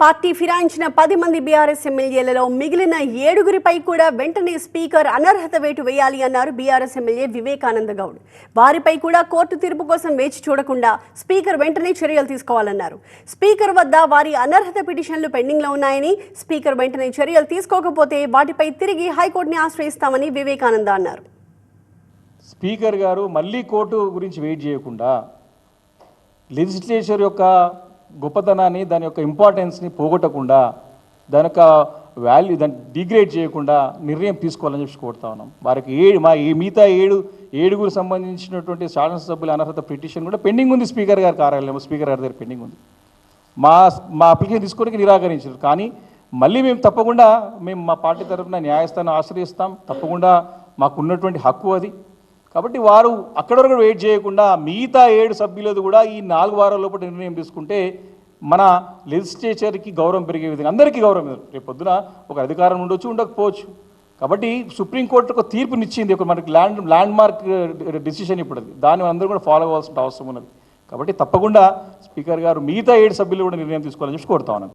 Party ఫిరాయించిన పది మంది BRS ఎమ్మెల్యేలలో మిగిలిన ఏడుగురిపై కూడా వెంటనే స్పీకర్ అనర్హత వేటు వేయాలి అన్నారు బీఆర్ఎస్ ఎమ్మెల్యే వివేకానంద గౌడ్. వారిపై కూడా కోర్టు తీర్పు కోసం వేచి చూడకుండా స్పీకర్ వెంటనే చర్యలు తీసుకోవాలన్నారు. స్పీకర్ వద్ద వారి అనర్హత పిటిషన్లు పెండింగ్లో ఉన్నాయని స్పీకర్ వెంటనే చర్యలు తీసుకోకపోతే వాటిపై తిరిగి హైకోర్టుని ఆశ్రయిస్తామని వివేకానంద అన్నారు. స్పీకర్ గారు మళ్ళీ కోర్టు గురించి వెయిట్ చేయకుండా లెజిస్లేచర్ యొక్క గొప్పతనాన్ని దాని యొక్క ఇంపార్టెన్స్ని పోగొట్టకుండా దాని యొక్క వాల్యూ దాన్ని డిగ్రేడ్ చేయకుండా నిర్ణయం తీసుకోవాలని చెప్పి కోరుతా ఉన్నాం. వారికి ఏడు మా ఈ మిగతా ఏడు ఏడుగురు సంబంధించినటువంటి శాసనసభ్యుల అనర్హత పిటిషన్ కూడా పెండింగ్ ఉంది. స్పీకర్ గారి కార్యాలయం స్పీకర్ గారి దగ్గర పెండింగ్ ఉంది. మా మా అప్లికేషన్ తీసుకోవడానికి నిరాకరించారు. కానీ మళ్ళీ మేము తప్పకుండా మేము మా పార్టీ తరఫున న్యాయస్థానం ఆశ్రయిస్తాం. తప్పకుండా మాకున్నటువంటి హక్కు అది. కాబట్టి వారు అక్కడ వరకు వెయిట్ చేయకుండా మిగతా ఏడు సభ్యులది కూడా ఈ నాలుగు వారాల లోపల నిర్ణయం తీసుకుంటే మన లెజిస్లేచర్కి గౌరవం పెరిగే విధంగా అందరికీ గౌరవం రేపు పొద్దున ఒక అధికారం ఉండొచ్చు ఉండకపోవచ్చు. కాబట్టి సుప్రీంకోర్టు ఒక తీర్పునిచ్చింది ఒక మనకి ల్యాండ్ ల్యాండ్ మార్క్ డిసిషన్ ఇప్పుడు అది దాన్ని అందరూ కూడా ఫాలో అవ్వాల్సిన అవసరం ఉన్నది. కాబట్టి తప్పకుండా స్పీకర్ గారు మిగతా ఏడు సభ్యులు కూడా నిర్ణయం తీసుకోవాలని చెప్పి కోరుతా ఉన్నాను.